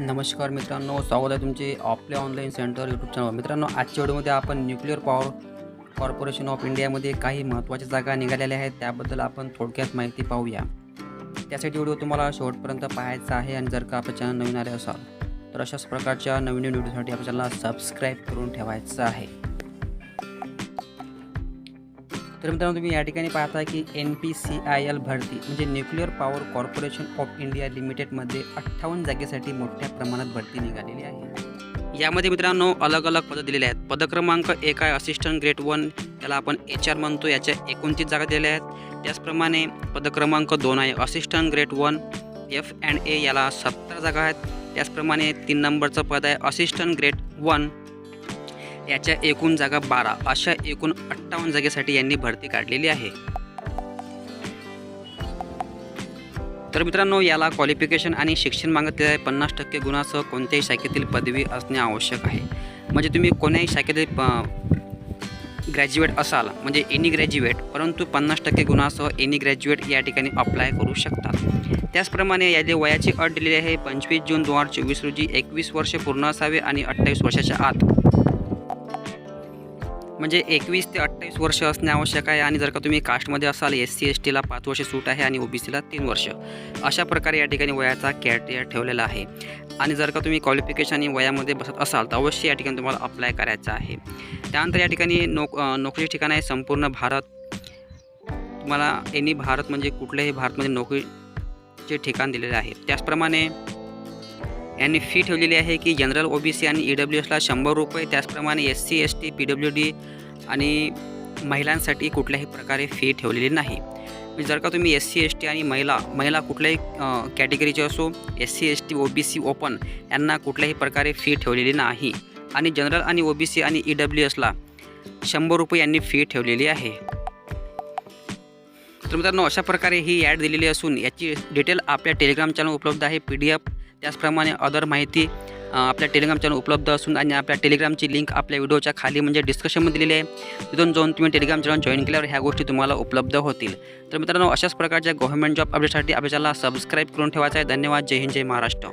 नमस्कार मित्रांनो स्वागत आहे तुमचे आपल्या ऑनलाईन सेंटर यूट्यूब चॅनल मित्रांनो आजच्या व्हिडिओमध्ये आपण न्यूक्लिअर पॉवर कॉर्पोरेशन ऑफ इंडियामध्ये काही महत्त्वाच्या जागा निघालेल्या आहेत त्याबद्दल आपण थोडक्यात माहिती पाहूया. त्यासाठी व्हिडिओ तुम्हाला शेवटपर्यंत पाहायचा आहे आणि जर का आपलं चॅनल नवीन आले असाल तर अशाच प्रकारच्या नवीन नवीन व्हिडिओसाठी आपल्या चॅनलला सबस्क्राईब करून ठेवायचं आहे. तर मित्रांनो तुम्ही या ठिकाणी पाहता की N P C I L भरती म्हणजे nuclear power corporation of India लिमिटेडमध्ये अठ्ठावन्न जागेसाठी मोठ्या प्रमाणात भरती निघालेली आहे. यामध्ये मित्रांनो अलग अलग पदं दिलेले आहेत. पदक्रमांक एक आहे असिस्टंट ग्रेड वन त्याला आपण एच आर म्हणतो. याच्या एकोणतीस जागा दिलेल्या आहेत. त्याचप्रमाणे पदक्रमांक दोन आहे assistant grade one F and A याला सत्तर जागा आहेत. त्याचप्रमाणे तीन नंबरचं पद आहे असिस्टंट ग्रेड वन याच्या एकूण जागा बारा अशा एकूण अठ्ठावन्न जागेसाठी यांनी भरती काढलेली आहे. तर मित्रांनो याला क्वालिफिकेशन आणि शिक्षण मागितलेल्या आहे. पन्नास टक्के गुणासह कोणत्याही शाखेतील पदवी असणे आवश्यक आहे. म्हणजे तुम्ही कोण्याही शाखेतील ग्रॅज्युएट असाल म्हणजे एनी ग्रॅज्युएट परंतु पन्नास टक्के गुणासह एनी ग्रॅज्युएट या ठिकाणी अप्लाय करू शकतात त्याचप्रमाणे यादी वयाची अट दिलेली आहे. पंचवीस जून दोन हजार चोवीस रोजी एकवीस वर्षे पूर्ण असावे आणि अठ्ठावीस वर्षाच्या आत म्हणजे एकवीस ते अठ्ठावीस वर्ष असणे आवश्यक आहे आणि जर का तुम्ही कास्टमध्ये असाल एस सी एस टीला पाच वर्ष सूट आहे आणि ओ बी सीला तीन वर्ष अशा प्रकारे या ठिकाणी वयाचा कॅटेरिया ठेवलेला आहे. आणि जर का तुम्ही क्वालिफिकेशन आणि वयामध्ये बसत असाल तर अवश्य या ठिकाणी तुम्हाला अप्लाय करायचं आहे. त्यानंतर या ठिकाणी नोक नोकरीचे ठिकाण आहे संपूर्ण भारत. तुम्हाला एनी भारत म्हणजे कुठल्याही भारतमध्ये नोकरीचे ठिकाण दिलेले आहे. त्याचप्रमाणे यांनी फी ठेवलेली आहे की जनरल ओ बी सी आणि ई डब्ल्यू एसला शंभर रुपये त्याचप्रमाणे S C S T P W D आणि महिलांसाठी कुठल्याही प्रकारे फी ठेवलेली नाही. म्हणजे जर का तुम्ही एस सी एस टी आणि महिला महिला कुठल्याही कॅटेगरीचे असो S C S T O B C open यांना कुठल्याही प्रकारे फी ठेवलेली नाही. आणि जनरल आणि ओ बी सी आणि ई डब्ल्यू एसला शंभर रुपये यांनी फी ठेवलेली आहे. तर मित्रांनो अशा प्रकारे ही ॲड दिलेली असून याची डिटेल आपल्या टेलिग्राम चॅनल उपलब्ध आहे. पी डी एफ त्याचप्रमाणे अदर माहिती आपल्या टेलिग्राम चॅनल उपलब्ध असून आणि आपल्या टेलिग्रामची लिंक आपल्या व्हिडिओच्या खाली म्हणजे डिस्कशनमध्ये दिलेली आहे. तिथून जाऊन तुम्ही टेलिग्राम चॅनल जॉईन केल्यावर ह्या गोष्टी तुम्हाला उपलब्ध होतील. तर मित्रांनो अशाच प्रकारच्या गव्हर्नमेंट जॉब अपडेटसाठी आपल्याला सबस्क्राईब करून ठेवायचं आहे. धन्यवाद. जय हिंद जय महाराष्ट्र.